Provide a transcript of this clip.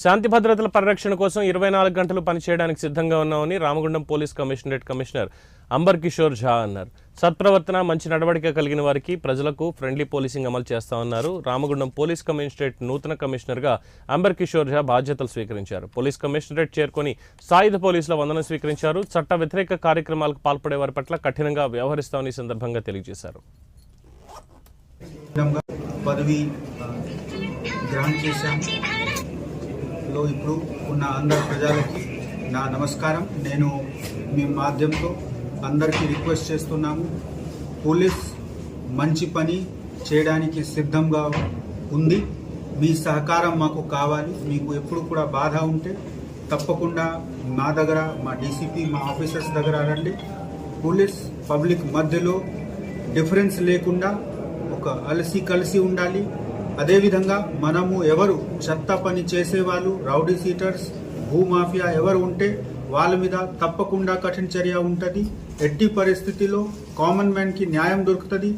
శాంతి భద్రతల పరిరక్షణ కోసం ఇరవై నాలుగు గంటలు పనిచేయడానికి సిద్ధంగా ఉన్నామని Ramagundam police commissionerate commissioner Amber Kishore Jha అన్నారు. సత్ప్రవర్తన మంచి నడవడిక కలిగిన వారికి ప్రజలకు ఫ్రెండ్లీ పోలీసింగ్ అమలు చేస్తామన్నారు రామగుండం పోలీస్ కమిషనరేట్ నూతన కమిషనర్గా అంబర్ కిషోర్ ఝా బాధ్యతలు స్వీకరించారు. పోలీస్ కమిషనరేట్ చేరుకొని సాయుధ పోలీసుల వందనం స్వీకరించారు. చట్ట వ్యతిరేక కార్యక్రమాలకు పాల్పడే వారి పట్ల కఠినంగా వ్యవహరిస్తామని సందర్భంగా తెలియజేశారు. పదవి గ్రహణ చేశాం. లో ఇప్పుడు ఉన్న అందరి ప్రజలకి నా నమస్కారం. నేను మీ మాధ్యమంతో అందరికీ రిక్వెస్ట్ చేస్తున్నాము. పోలీస్ మంచి పని చేయడానికి సిద్ధంగా ఉంది. మీ సహకారం మాకు కావాలి. మీకు ఎప్పుడు కూడా బాధ ఉంటే తప్పకుండా మా దగ్గర మా డీసీపీ మా ఆఫీసర్స్ దగ్గర రండి. పోలీస్ పబ్లిక్ మధ్యలో డిఫరెన్స్ లేకుండా ఒక అలసి కలిసి ఉండాలి. అదేవిధంగా మనము ఎవరు చెత్త పని చేసేవాళ్ళు రౌడీ సీటర్స్ భూమాఫియా ఎవరు ఉంటే వాళ్ళ మీద తప్పకుండా కఠిన చర్య ఉంటుంది. ఎట్టి పరిస్థితిలో కామన్ మ్యాన్కి న్యాయం దొరుకుతుంది.